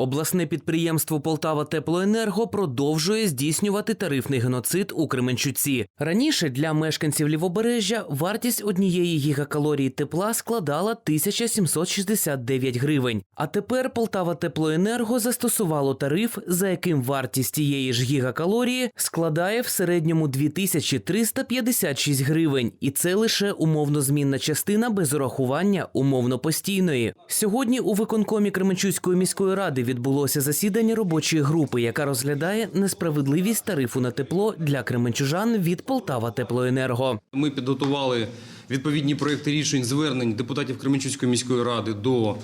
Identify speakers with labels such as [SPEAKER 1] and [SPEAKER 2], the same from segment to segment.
[SPEAKER 1] Обласне підприємство Полтава Теплоенерго продовжує здійснювати тарифний геноцид у Кременчуці. Раніше для мешканців лівобережжя вартість однієї гігакалорії тепла складала 1769 гривень. А тепер Полтава Теплоенерго застосувало тариф, за яким вартість тієї ж гігакалорії складає в середньому 2356 гривень, і це лише умовно змінна частина без урахування умовно постійної. Сьогодні у виконкомі Кременчуцької міської ради відбулося засідання робочої групи, яка розглядає несправедливість тарифу на тепло для кременчужан від Полтава Теплоенерго.
[SPEAKER 2] Ми підготували відповідні проекти рішень звернень депутатів Кременчуцької міської ради до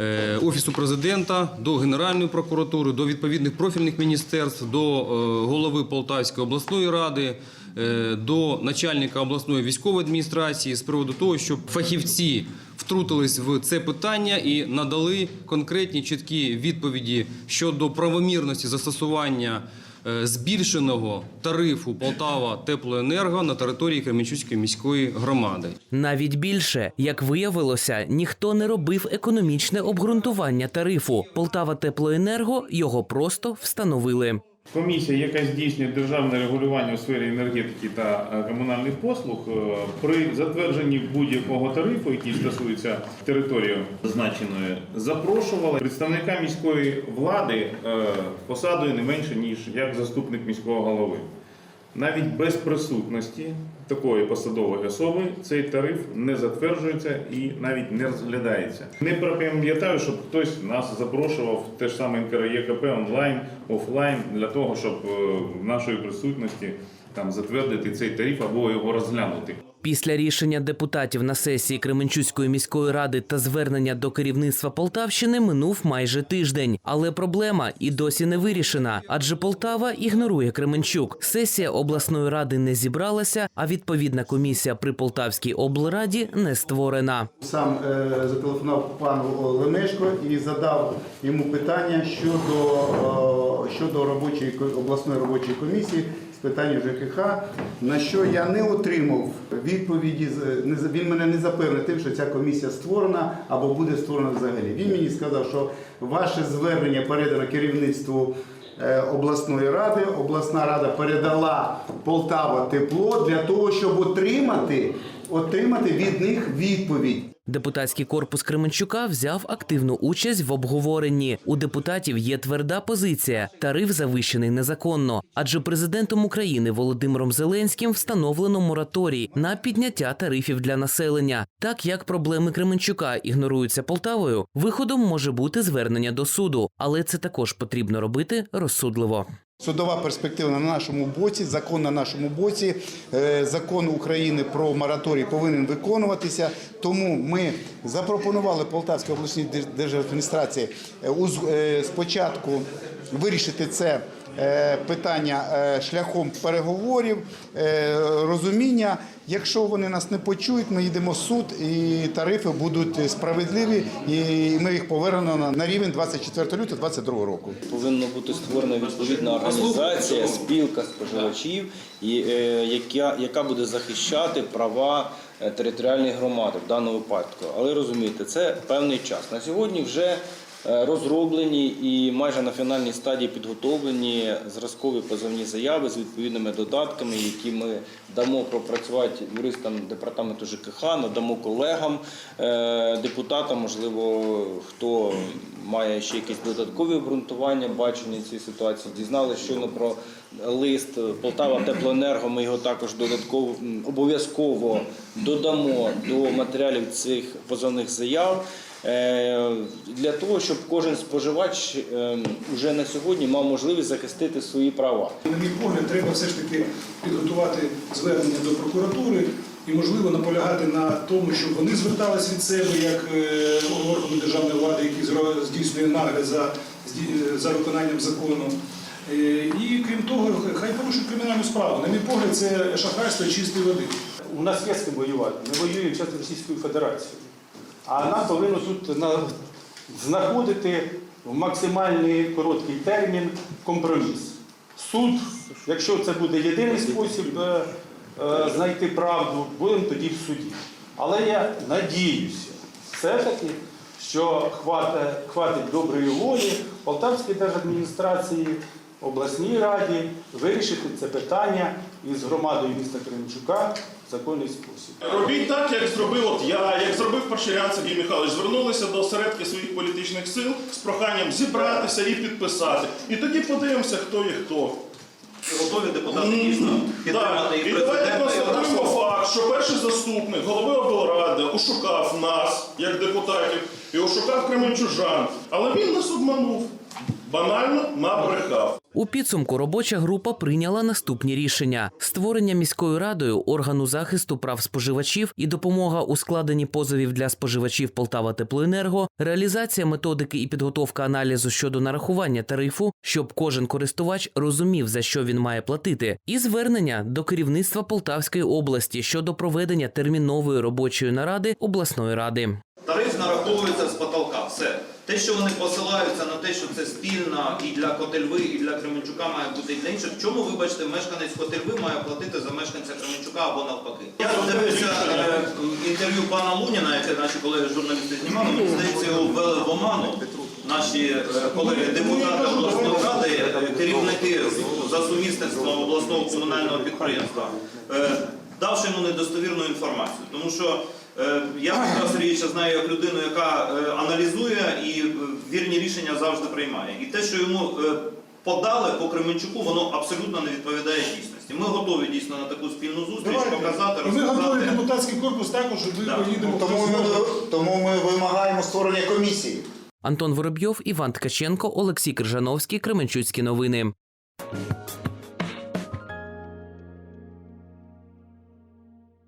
[SPEAKER 2] е, Офісу президента, до Генеральної прокуратури, до відповідних профільних міністерств, до е, голови Полтавської обласної ради, е, до начальника обласної військової адміністрації з приводу того, щоб фахівці втрутились в це питання і надали конкретні чіткі відповіді щодо правомірності застосування е, збільшеного тарифу Полтава Теплоенерго на території Кременчуцької міської громади.
[SPEAKER 1] Навіть більше, як виявилося, ніхто не робив економічне обґрунтування тарифу. Полтава Теплоенерго його просто встановили.
[SPEAKER 3] Комісія, яка здійснює державне регулювання у сфері енергетики та е, комунальних послуг, е, при затвердженні будь-якого тарифу, який стосується території зазначеної, запрошувала представника міської влади е, посадою не менше ніж як заступник міського голови. Навіть без присутності такої посадової особи цей тариф не затверджується і навіть не розглядається. Не пам'ятаю, щоб хтось нас запрошував те ж саме НКРЄКП онлайн, офлайн для того, щоб е, в нашої присутності там затвердити цей тариф або його розглянути.
[SPEAKER 1] Після рішення депутатів на сесії Кременчуцької міської ради та звернення до керівництва Полтавщини минув майже тиждень. Але проблема і досі не вирішена, адже Полтава ігнорує Кременчук. Сесія обласної ради не зібралася, а відповідна комісія при Полтавській облраді не створена.
[SPEAKER 4] Сам е, зателефонував пану Лемешко і задав йому питання щодо, е, щодо робочої обласної робочої комісії питань ЖКХ, на що я не отримав відповіді. Він мене не запевнив тим, що ця комісія створена або буде створена взагалі. Він мені сказав, що ваше звернення передано керівництву. е, Обласної ради обласна рада передала Полтава тепло для того, щоб отримати, отримати від них відповідь.
[SPEAKER 1] Депутатський корпус Кременчука взяв активну участь в обговоренні. У депутатів є тверда позиція: тариф завищений незаконно. Адже президентом України Володимиром Зеленським встановлено мораторій на підняття тарифів для населення. Так як проблеми Кременчука ігноруються Полтавою, виходом може бути звернення до суду, але це також потрібно робити розсудливо.
[SPEAKER 4] Судова перспектива на нашому боці, закон на нашому боці, е, закон України про мораторій повинен виконуватися. Тому ми запропонували Полтавській обласній держ- держадміністрації е, е, спочатку вирішити це. Е, Питання е, шляхом переговорів, е, розуміння. Якщо вони нас не почують, ми йдемо в суд, і тарифи будуть справедливі, і ми їх повернемо на- рівень 24 лютого 2022 року.
[SPEAKER 5] Повинна бути створена відповідна організація, спілка споживачів, яка, яка буде захищати права територіальної громади в даному випадку. Але розумієте, це певний час. На сьогодні вже розроблені і майже на фінальній стадії підготовлені зразкові позовні заяви з відповідними додатками, які ми дамо пропрацювати юристам департаменту ЖКХ, надамо колегам, е, депутатам, можливо, хто має ще якісь додаткові обґрунтування бачення цієї ситуації. Дізналися щойно про лист Полтава Теплоенерго. Ми його також додатково обов'язково додамо до матеріалів цих позовних заяв. Е, Для того, щоб кожен споживач е, уже на сьогодні мав можливість захистити свої права.
[SPEAKER 6] На мій погляд, треба все ж таки підготувати звернення до прокуратури і, можливо, наполягати на тому, щоб вони звертались від себе як е, органи державної влади, які зро- здійснює нагляд за, за виконанням закону. Е, І крім того, хай порушують кримінальну справу. На мій погляд, це шахрайство чистої води.
[SPEAKER 7] У нас є з ким воювати. Ми воюємо зараз з Російською Федерацією. А нам повинно тут знаходити в максимальний короткий термін компроміс. Суд, якщо це буде єдиний спосіб е, е, знайти правду, будемо тоді в суді. Але я надіюся, все-таки, що хватить, хватить доброї волі Полтавській держадміністрації, обласній раді вирішити це питання із громадою міста Кременчука в законний спосіб.
[SPEAKER 8] Робіть так, як зробив от я, Парширян Сергій Михайлович. Звернулися до осередки своїх політичних сил з проханням зібратися і підписати. І тоді подивимося, хто є хто.
[SPEAKER 9] Готові депутати дійсно підтримати і
[SPEAKER 8] давайте констатуємо факт, що перший заступник голови облради ошукав нас, як депутатів, і ошукав кременчужан. Але він нас обманув. Банально набрехав.
[SPEAKER 1] У підсумку робоча група прийняла наступні рішення: створення міською радою органу захисту прав споживачів і допомога у складенні позовів для споживачів Полтава Теплоенерго, реалізація методики і підготовка аналізу щодо нарахування тарифу, щоб кожен користувач розумів за що він має платити, і звернення до керівництва Полтавської області щодо проведення термінової робочої наради обласної ради.
[SPEAKER 9] Тариф нараховується з потолка. Все. Те, що вони посилаються на те, що це спільна і для Котельви, і для Кременчука має бути і для інших. Чому, вибачте, мешканець Котельви має платити за мешканця Кременчука або навпаки? Я дивився е, інтерв'ю пана Луніна, яке наші колеги журналісти знімали. Мені здається, його ввели в оману. Наші е, колеги депутати обласної ради, е, керівники за сумісництвом обласного комунального підприємства, е, давши йому недостовірну інформацію. Тому що е, я Петра Сергійовича знаю як людину, яка е, аналізує і е, вірні рішення завжди приймає. І те, що йому е, подали по Кременчуку, воно абсолютно не відповідає дійсності. Ми готові дійсно на таку спільну зустріч показати,
[SPEAKER 6] І ми готові депутатський корпус також, щоб ми
[SPEAKER 9] Да.
[SPEAKER 6] поїдемо.
[SPEAKER 4] Тому ми, тому ми вимагаємо створення комісії.
[SPEAKER 1] Антон Воробйов, Іван Ткаченко, Олексій Крижановський, Кременчуцькі новини.